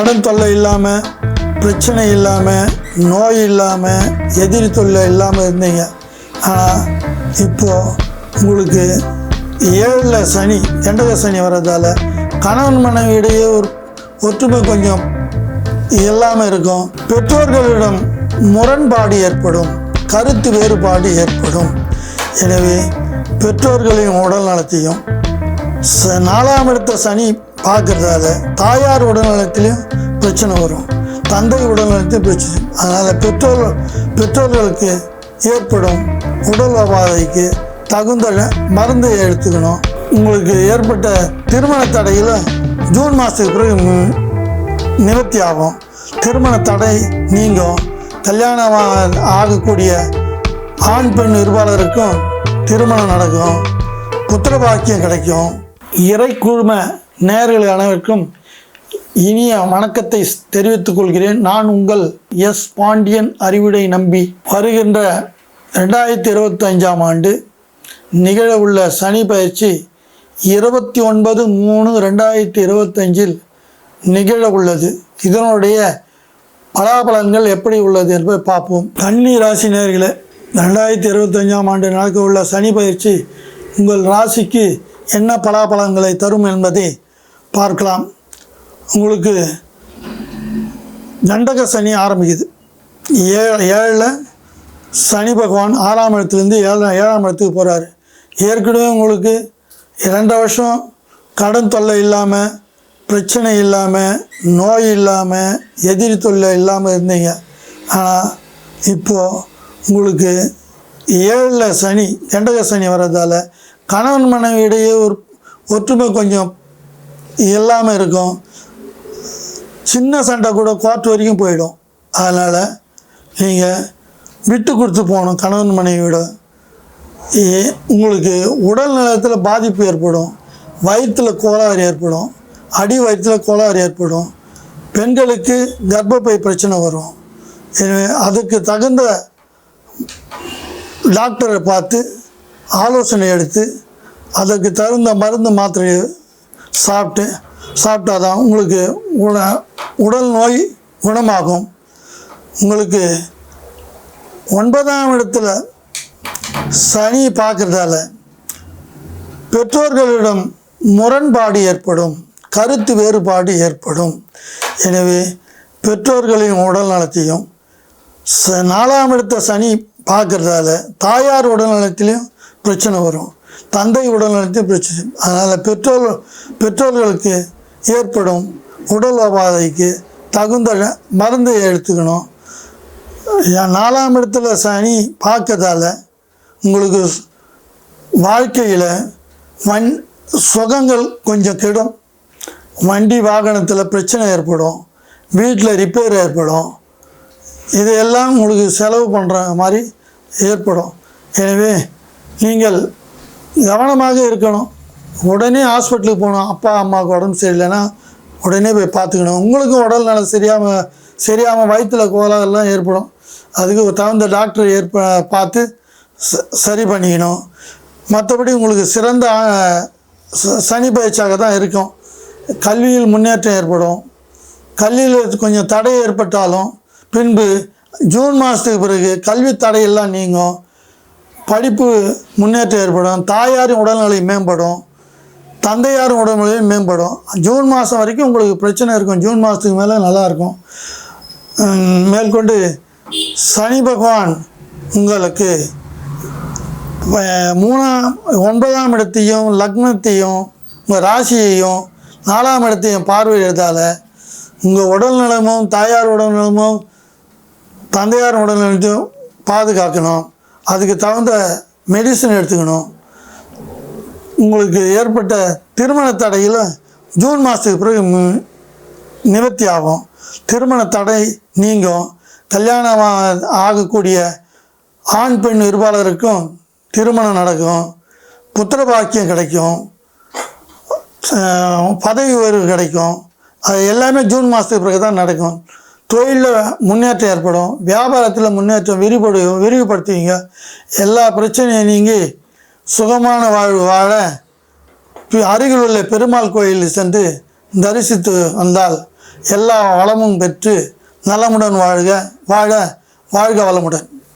கடன் தொல்லை இல்லாமல் பிரச்சனை இல்லாமல் நோய் இல்லாமல் எதிரி தொல்லை இல்லாமல் இருந்தீங்க. ஆனால் இப்போது உங்களுக்கு ஏழில் சனி எண்டக சனி வர்றதால கணவன் மனைவியிடையே ஒரு ஒற்றுமை கொஞ்சம் இல்லாமல் இருக்கும். பெற்றோர்களிடம் முரண்பாடு ஏற்படும். கருத்து வேறுபாடு ஏற்படும். எனவே பெற்றோர்களின் உடல் நலத்தையும் ச நாலாம் இடத்த சனி பார்க்கறதால தாயார் உடல்நலத்திலையும் பிரச்சனை வரும். தந்தை உடல்நலத்தையும் பிரச்சனை. அதனால் பெற்றோர் பெற்றோர்களுக்கு ஏற்படும் உடல் உபாதைக்கு தகுந்த மருந்தை எடுத்துக்கணும். உங்களுக்கு ஏற்பட்ட திருமண தடையில் ஜூன் மாதத்துக்கு பிறகு நிவர்த்தி ஆகும். திருமண தடை நீங்கும். கல்யாணம் ஆ- ஆகக்கூடிய ஆண் பெண் இருபாலருக்கும் திருமணம் நடக்கும். புத்திர பாக்கியம் கிடைக்கும். இறை குழும நேர்கள் அனைவருக்கும் இனிய வணக்கத்தை தெரிவித்துக் கொள்கிறேன். நான் உங்கள் எஸ் பாண்டியன் அறிவுடை நம்பி வருகின்ற ரெண்டாயிரத்தி இருபத்தஞ்சாம் ஆண்டு நிகழவுள்ள சனி பயிற்சி இருபத்தி ஒன்பது மூணு ரெண்டாயிரத்தி இருபத்தஞ்சில் நிகழ உள்ளது இதனுடைய பலாபலன்கள் எப்படி உள்ளது என்பதை பார்ப்போம். கன்னி ராசி நேர்களை ரெண்டாயிரத்தி இருபத்தஞ்சாம் ஆண்டு நடக்க உள்ள சனி பயிற்சி உங்கள் ராசிக்கு என்ன பலாபலன்களை தரும் என்பதை பார்க்கலாம். உங்களுக்கு தண்டக சனி ஆரம்பிக்குது. ஏ ஏழில் சனி பகவான் ஆறாம் இடத்துலேருந்து ஏழாம் ஏழாம் இடத்துக்கு போகிறாரு ஏற்கனவே உங்களுக்கு இரண்டு வருஷம் கடன் தொல்லை இல்லாமல் பிரச்சனை இல்லாமல் நோய் இல்லாமல் எதிரி தொல்லை இல்லாமல் இருந்தீங்க. ஆனால் இப்போது உங்களுக்கு ஏழில் சனி கண்டக சனி வர்றதால கணவன் மனைவியிடையே ஒரு ஒற்றுமை கொஞ்சம் எல்லாமே இருக்கும். சின்ன சண்டை கூட கோர்ட் வரைக்கும் போயிடும். அதனால் நீங்கள் விட்டு கொடுத்து போகணும் கணவன் மனைவியோட. ஏ- உங்களுக்கு உடல் நலத்தில் பாதிப்பு ஏற்படும். வயிற்றில் கோளாறு ஏற்படும். அடி வயிற்றில் கோளாறு ஏற்படும். பெண்களுக்கு கர்ப்பப்பை பிரச்சனை வரும். எனவே அதுக்கு தகுந்த டாக்டரை பார்த்து ஆலோசனை எடுத்து அதற்கு தகுந்த மருந்து மாத்திரையை சாப்பிட்டு சாப்பிட்டா தான் உங்களுக்கு உட உடல் நோய் குணமாகும். உங்களுக்கு ஒன்பதாம் இடத்துல சனி பார்க்குறதால பெற்றோர்களிடம் முரண்பாடு ஏற்படும் கருத்து வேறுபாடு ஏற்படும். எனவே பெற்றோர்களின் உடல் நலத்தையும் ச நாலாம் இடத்த சனி பார்க்குறதால தாயார் உடல் நலத்திலையும் பிரச்சனை வரும். தந்தை உடல்நலத்தையும் பிரச்சனை அதனால் பெற்றோர் பெற்றோர்களுக்கு ஏற்படும் உடல் உபாதைக்கு தகுந்த மருந்தை எடுத்துக்கணும். ஏன் நாலாம் இடத்துல சனி பார்க்கறதால உங்களுக்கு வாழ்க்கையில் வன் சுகங்கள் கொஞ்சம் கெடும். வண்டி வாகனத்தில் பிரச்சனை ஏற்படும். வீட்டில் ரிப்பேர் ஏற்படும். இதையெல்லாம் உங்களுக்கு செலவு பண்ணுற மாதிரி ஏற்படும். எனவே நீங்கள் கவனமாக இருக்கணும். உடனே ஹாஸ்பிட்டலுக்கு போகணும். அப்பா அம்மாவுக்கு உடம்பு சரியில்லைன்னா உடனே போய் பார்த்துக்கணும். உங்களுக்கும் உடல் நலம் சரியாமல் சரியாமல் வயிற்றில் கோளாறுலாம் ஏற்படும். அதுக்கு தகுந்த டாக்டர் ஏற்ப பார்த்து ச- சரி பண்ணிக்கணும். மற்றபடி உங்களுக்கு சிறந்த ச- சனி பயிற்சியாக தான் இருக்கும். கல்வியில் முன்னேற்றம் ஏற்படும். கல்வியில் கொஞ்சம் தடை ஏற்பட்டாலும் பின்பு ஜூன் மாதத்துக்கு பிறகு கல்வி தடையெல்லாம் நீங்கும். படிப்பு முன்னேற்றம் ஏற்படும் தாயாரின் உடல்நிலை மேம்படும் தந்தையாரும் உடல்நிலையும் மேம்படும். ஜூன் மாதம் வரைக்கும் உங்களுக்கு பிரச்சனை இருக்கும். ஜூன் மாதத்துக்கு மேலே நல்லாயிருக்கும் மேற்கொண்டு சனி பகவான் உங்களுக்கு மூணாம் ஒன்பதாம் இடத்தையும் லக்னத்தையும் உங்கள் ராசியையும் நாலாம் இடத்தையும் பார்வையிடுறதால உங்கள் உடல் நலமும் தாயார் உடல்நலமும் தந்தையார் உடல்நலத்தையும் பாதுகாக்கணும். அதுக்கு தகுந்த மெடிசன் எடுத்துக்கணும். உங்களுக்கு ஏற்பட்ட திருமண தடையில் ஜூன் மாதத்துக்கு பிறகு நிவர்த்தி ஆகும். திருமண தடை நீங்கும். கல்யாணம் ஆ- ஆகக்கூடிய ஆண் பெண் இருபாளருக்கும் திருமணம் நடக்கும். புத்திர பாக்கியம் கிடைக்கும். பதவி உயர்வு கிடைக்கும். அது எல்லாமே ஜூன் மாதத்துக்கு பிறகு தான் நடக்கும். தொழிலில் முன்னேற்றம் ஏற்படும். வியாபாரத்தில் முன்னேற்றம் விரிபடு விரிவுபடுத்துவீங்க. எல்லா பிரச்சனையும் நீங்கி சுகமான வாழ்வு வாழ அருகில் உள்ள பெருமாள் கோயிலில் சென்று தரிசித்து வந்தால் எல்லா வளமும் பெற்று நலமுடன் வாழ்க வாழ வாழ்க வளமுடன்.